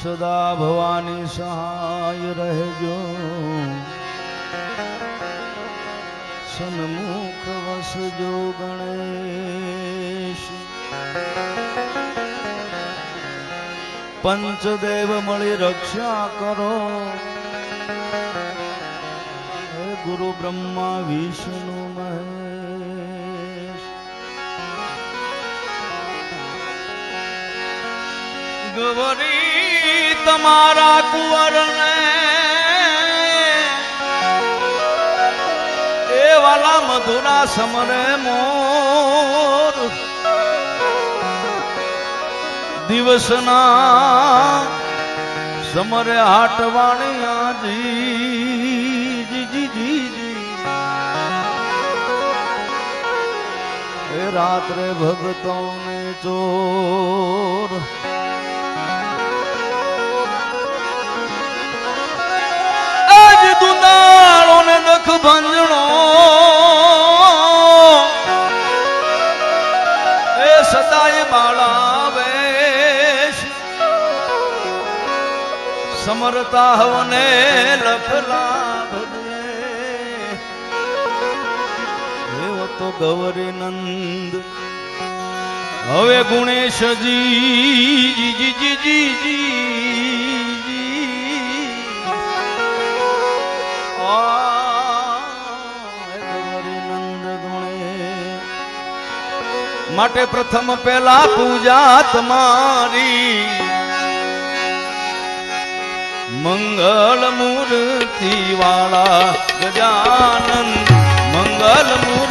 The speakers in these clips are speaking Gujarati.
સદા ભવાની સહાય રહેજો સન્મુખ વસજો ગણેશ પંચદેવ મળી રક્ષા કરો હે ગુરુ બ્રહ્મા વિષ્ણુ મહેશ ગવરી તમારા કુંવરને. એ વાલા મધુરા સમરે મોર. દિવસના સમરે એ રાત્રે ભગતોને ચોર સમરતા હવને લખલા ભજે એવો તો ગૌરી નંદ હવે ગુણેશજી માટે પ્રથમ પેલા પૂજા તમારી મંગલ મૂર્તિ વાળા ગજાનંદ મંગલ મૂર્તિ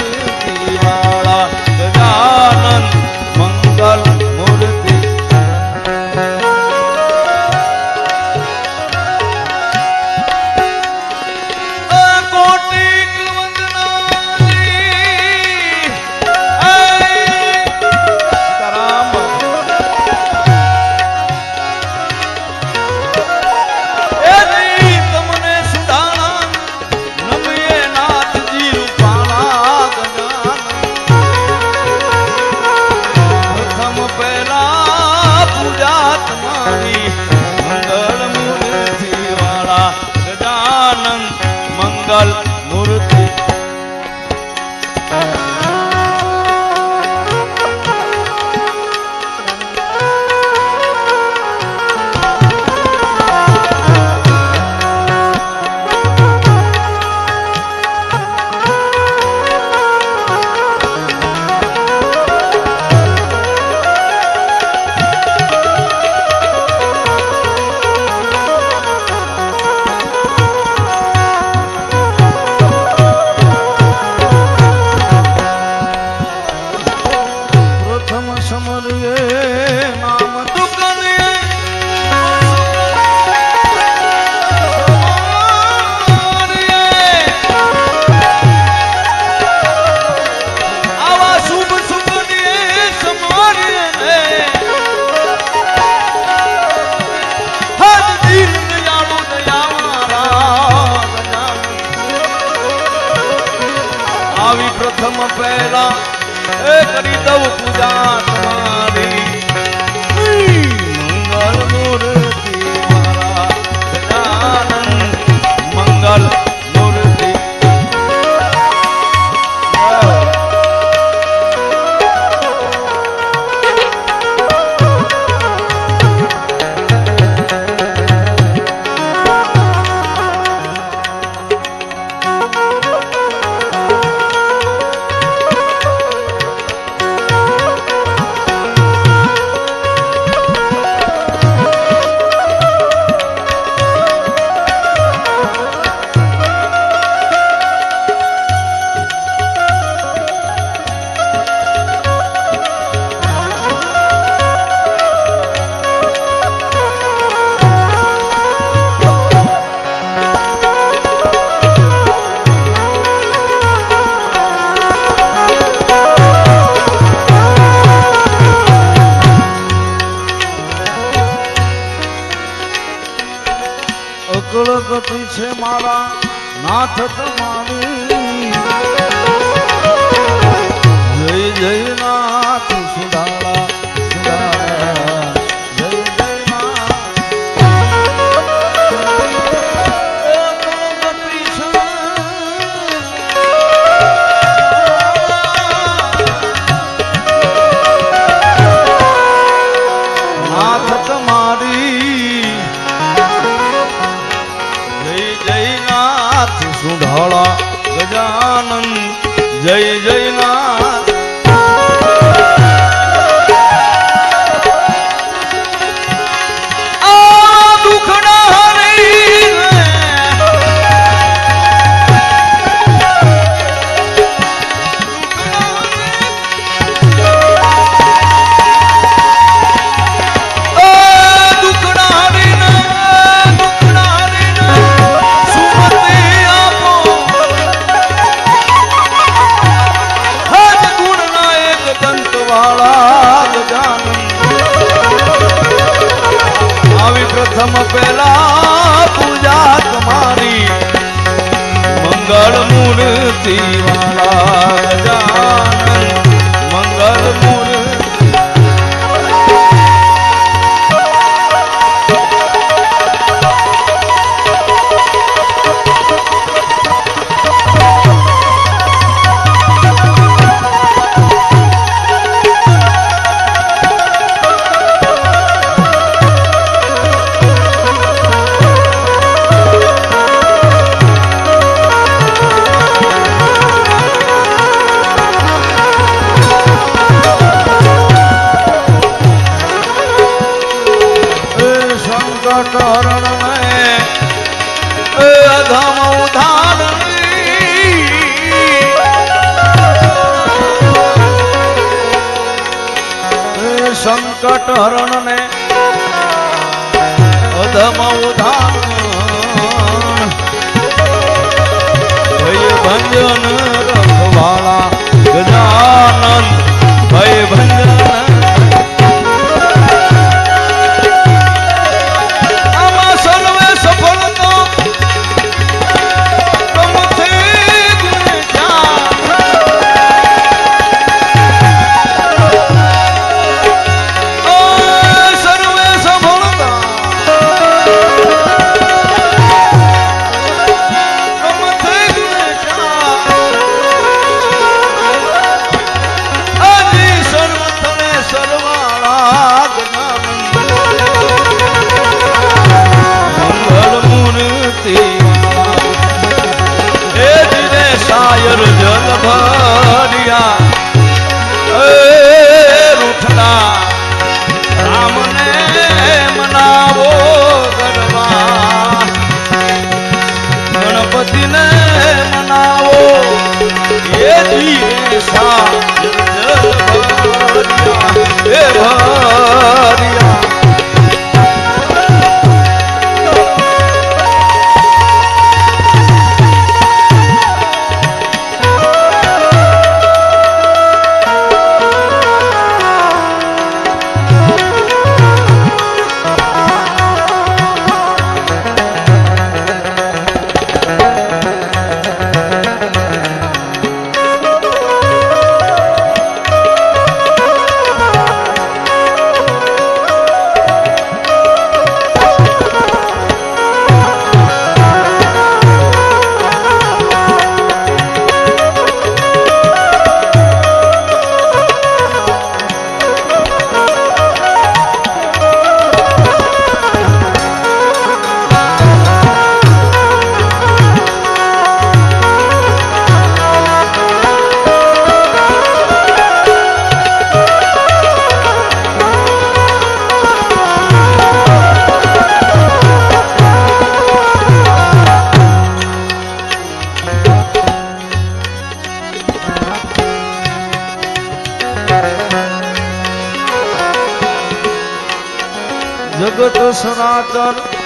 આવી પ્રથમ પહેલા. એ કરી દઉં પૂજા તમારી. અકળ છે મારા નાથ તમારી. મૂર્તિ સંકટ હરણ ને জগত সনাতন।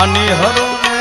નાની હરુને